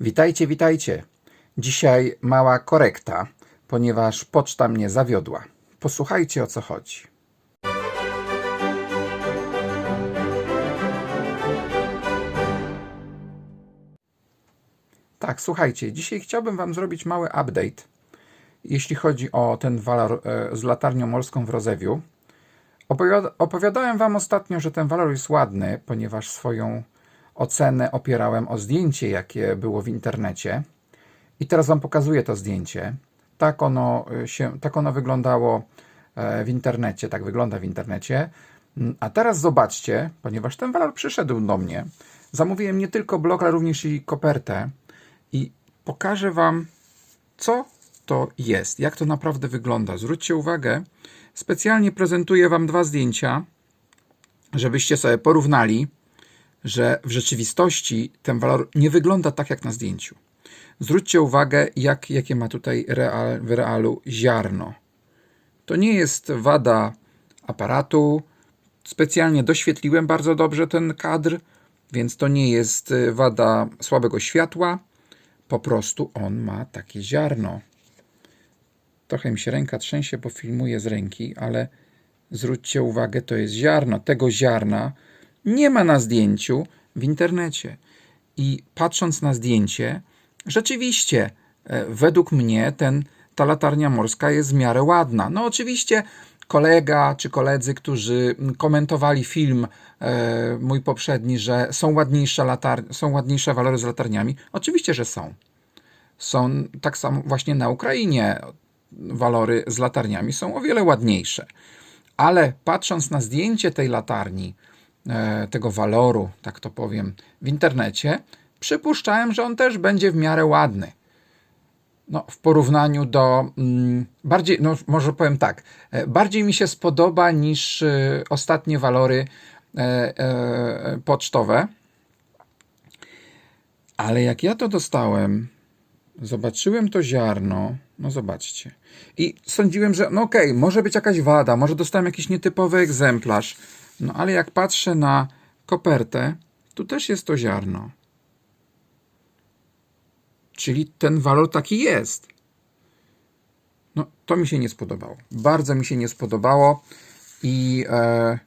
Witajcie, witajcie. Dzisiaj mała korekta, ponieważ poczta mnie zawiodła. Posłuchajcie o co chodzi. Tak, słuchajcie, dzisiaj chciałbym Wam zrobić mały update, jeśli chodzi o ten walor e, z latarnią morską w Rozewiu. Opowiada- opowiadałem Wam ostatnio, że ten walor jest ładny, ponieważ swoją ocenę opierałem o zdjęcie, jakie było w internecie. I teraz Wam pokazuję to zdjęcie. Tak ono, y, się, tak ono wyglądało e, w internecie, tak wygląda w internecie. Mm, A teraz zobaczcie, ponieważ ten walor przyszedł do mnie. Zamówiłem nie tylko blok, ale również i kopertę. I pokażę Wam, co to jest, jak to naprawdę wygląda. Zwróćcie uwagę, specjalnie prezentuję Wam dwa zdjęcia, żebyście sobie porównali, że w rzeczywistości ten walor nie wygląda tak jak na zdjęciu. Zwróćcie uwagę, jak, jakie ma tutaj real, w realu ziarno. To nie jest wada aparatu. Specjalnie doświetliłem bardzo dobrze ten kadr, więc to nie jest y, wada słabego światła. Po prostu on ma takie ziarno. Trochę mi się ręka trzęsie, bo filmuję z ręki, ale zwróćcie uwagę, to jest ziarno. Tego ziarna nie ma na zdjęciu w internecie. I patrząc na zdjęcie, rzeczywiście, e, według mnie ten, ta latarnia morska jest w miarę ładna. No oczywiście kolega czy koledzy, którzy komentowali film e, mój poprzedni, że są ładniejsze, latar- są ładniejsze walory z latarniami, oczywiście, że są. Są tak samo właśnie na Ukrainie walory z latarniami są o wiele ładniejsze. Ale patrząc na zdjęcie tej latarni, tego waloru, tak to powiem, w internecie, przypuszczałem, że on też będzie w miarę ładny. No, w porównaniu do mm, bardziej, no może powiem tak, e, bardziej mi się spodoba niż e, ostatnie walory e, e, pocztowe. Ale jak ja to dostałem, zobaczyłem to ziarno, no zobaczcie. I sądziłem, że no okej, może być jakaś wada, może dostałem jakiś nietypowy egzemplarz. No ale jak patrzę na kopertę, tu też jest to ziarno. Czyli ten walor taki jest. No, to mi się nie spodobało. Bardzo mi się nie spodobało i e,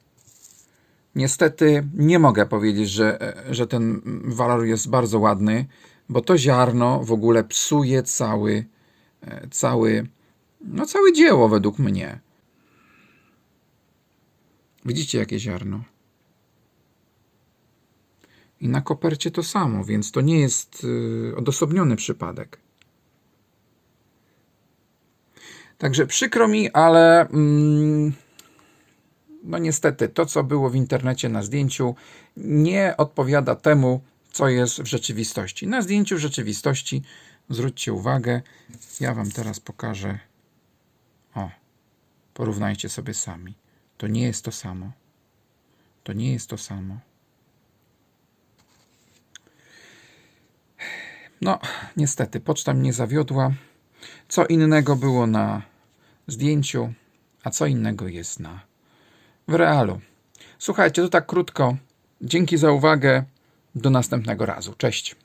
niestety nie mogę powiedzieć, że, e, że ten walor jest bardzo ładny, bo to ziarno w ogóle psuje cały, e, cały, no całe dzieło według mnie. Widzicie jakie ziarno? I na kopercie to samo, więc to nie jest y, odosobniony przypadek. Także przykro mi, ale mm, no niestety to, co było w internecie na zdjęciu, nie odpowiada temu, co jest w rzeczywistości. Na zdjęciu rzeczywistości, zwróćcie uwagę, ja Wam teraz pokażę. O, porównajcie sobie sami. To nie jest to samo. To nie jest to samo. No, niestety, poczta mnie zawiodła. Co innego było na zdjęciu, a co innego jest na w realu. Słuchajcie, to tak krótko. Dzięki za uwagę. Do następnego razu. Cześć.